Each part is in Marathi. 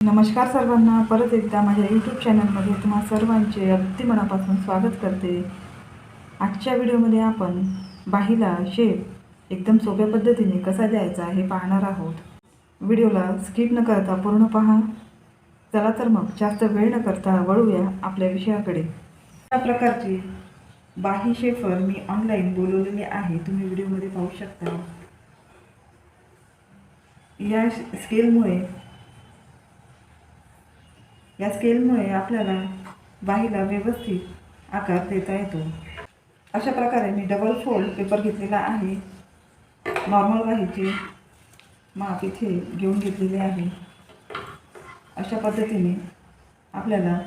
नमस्कार सर्वांना परत एकदा माझ्या यूट्यूब चॅनलमध्ये तुम्हा सर्वांचे अगदी मनापासून स्वागत करते. आजच्या व्हिडिओमध्ये आपण बाहीला शेप एकदम सोप्या पद्धतीने कसा द्यायचा हे पाहणार आहोत. व्हिडिओला स्किप न करता पूर्ण पहा. चला तर मग जास्त वेळ न करता वळूया आपल्या विषयाकडे. अशा प्रकारची बाही शेफर मी ऑनलाईन बोलवलेली आहे. तुम्ही व्हिडिओमध्ये पाहू शकता. या स्केलमुळे या स्केलमुळे आपल्याला बाहीला व्यवस्थित आकार देता येतो. अशा प्रकारे मी डबल फोल्ड पेपर घेतलेला आहे. नॉर्मल वाहीचे माप इथे घेऊन घेतलेले आहे. अशा पद्धतीने आपल्याला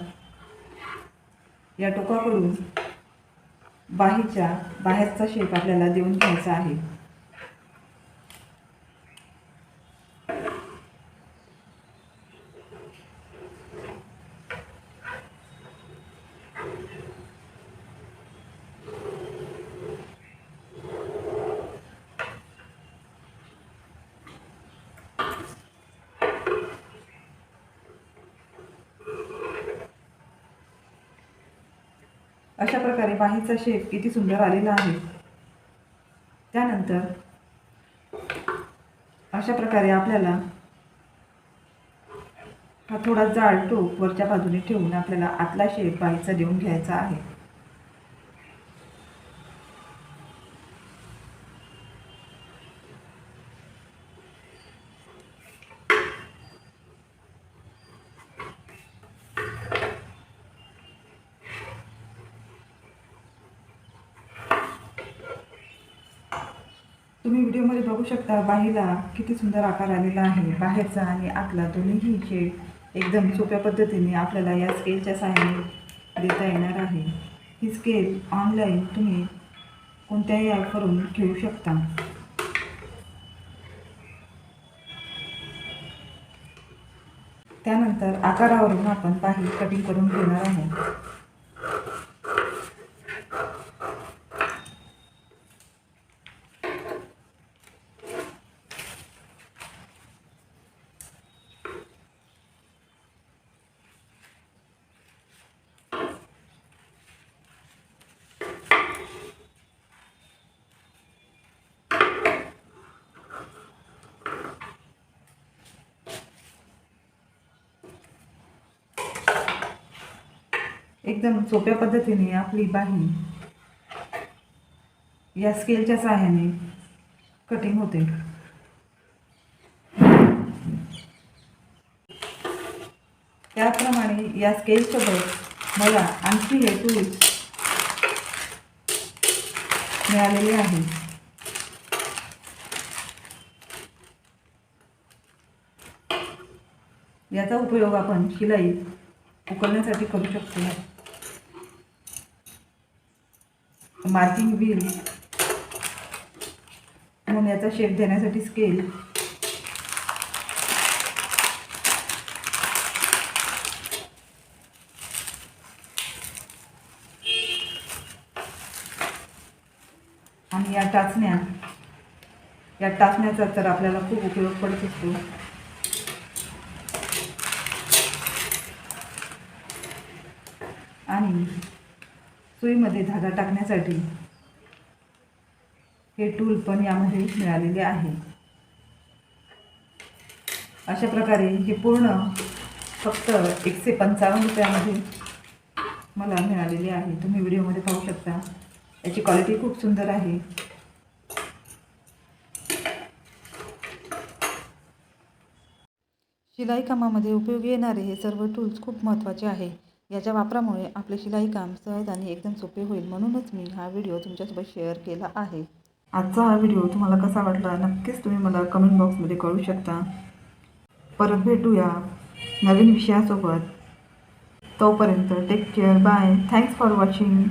या टोकाकडून बाहीच्या बाहेरचा शेप आपल्याला देऊन घ्यायचा आहे. अशा प्रकारे बाहीचा शेप किती सुंदर आलेला आहे. त्यानंतर अशा प्रकारे आपल्याला हा थोडा जाड टोक वरच्या बाजूने ठेवून आपल्याला आतला शेप बाहीचा देऊन घ्यायचा आहे. तुम्ही व्हिडिओमध्ये बघू शकता बाहीला किती सुंदर आकार आलेला आहे बाहेरचा आणि आतला. दोन्हीही शेड एकदम सोप्या पद्धतीने आपल्याला या स्केलच्या सहाय्याने देता येणार आहे. ही स्केल ऑनलाईन तुम्ही कोणत्याही ॲपवरून घेऊ शकता. त्यानंतर आकारावरून आपण बाही कटिंग करून घेणार आहोत एकदम सोप्या पद्धतीने आपली बाही या स्केलच्या सहाय्याने कटिंग होते. त्याप्रमाणे या स्केलसोबत मला आणखी हे टूल्स मिळालेले आहे. याचा उपयोग आपण शिलाई उकलण्यासाठी करू शकतो. Marking wheel. म्हणून याचा शेप देण्यासाठी स्केल आणि या टाचण्या या टाचण्याचा तर आपल्याला खूप उपयोग पडत असतो आणि सुईमध्ये धागा टाकण्यासाठी हे टूल पण यामध्ये मिळालेले आहे. अशा प्रकारे हे पूर्ण फक्त एकशे पंचावन्न रुपयामध्ये मला मिळालेले आहे. तुम्ही व्हिडिओमध्ये पाहू शकता. याची क्वालिटी खूप सुंदर आहे. शिलाई कामामध्ये उपयोगी येणारे हे सर्व टूल्स खूप महत्त्वाचे आहे. याच्या वापरामुळे आपले शिलाई काम सहज आणि एकदम सोपे होईल म्हणूनच मी हा व्हिडिओ तुमच्यासोबत शेअर केला आहे. आजचा हा व्हिडिओ तुम्हाला कसा वाटला नक्कीच तुम्ही मला कमेंट बॉक्समध्ये कळू शकता. परत भेटूया नवीन विषयासोबत. तोपर्यंत take care bye thanks for watching